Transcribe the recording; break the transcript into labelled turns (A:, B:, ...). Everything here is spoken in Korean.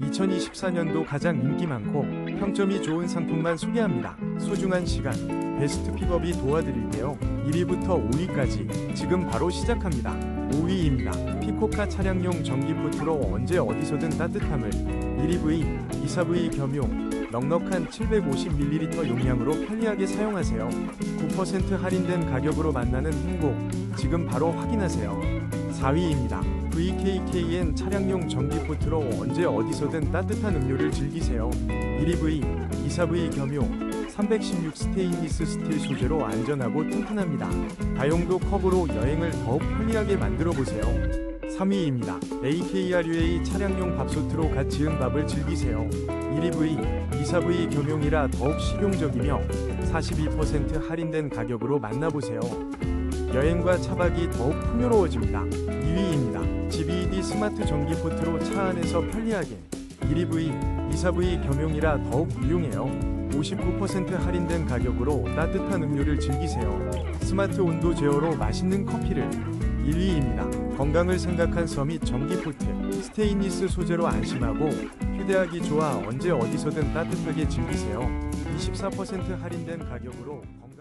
A: 2024년도 가장 인기 많고 평점이 좋은 상품만 소개합니다. 소중한 시간, 베스트 픽업이 도와드릴게요. 1위부터 5위까지 지금 바로 시작합니다. 5위입니다. 피코카 차량용 전기 포트로 언제 어디서든 따뜻함을 1EV, 2사V 겸용 넉넉한 750ml 용량으로 편리하게 사용하세요. 9% 할인된 가격으로 만나는 행복 지금 바로 확인하세요. 4위입니다. VKKN 차량용 전기 포트로 언제 어디서든 따뜻한 음료를 즐기세요. 1EV, 2사V 겸용 316 스테인리스 스틸 소재로 안전하고 튼튼합니다. 다용도 컵으로 여행을 더욱 편리하게 만들어 보세요. 3위입니다. AKRUA 차량용 밥솥으로 갓 지은 밥을 즐기세요. 1EV, 2사V 겸용이라 더욱 실용적이며 42% 할인된 가격으로 만나보세요. 여행과 차박이 더욱 풍요로워집니다. 2위입니다. GBED 스마트 전기 포트로 차 안에서 편리하게 1EV, 2사V 겸용이라 더욱 유용해요. 59% 할인된 가격으로 따뜻한 음료를 즐기세요. 스마트 온도 제어로 맛있는 커피를 1위입니다. 건강을 생각한 서밋 전기 포트 스테인리스 소재로 안심하고 휴대하기 좋아 언제 어디서든 따뜻하게 즐기세요. 24% 할인된 가격으로 건강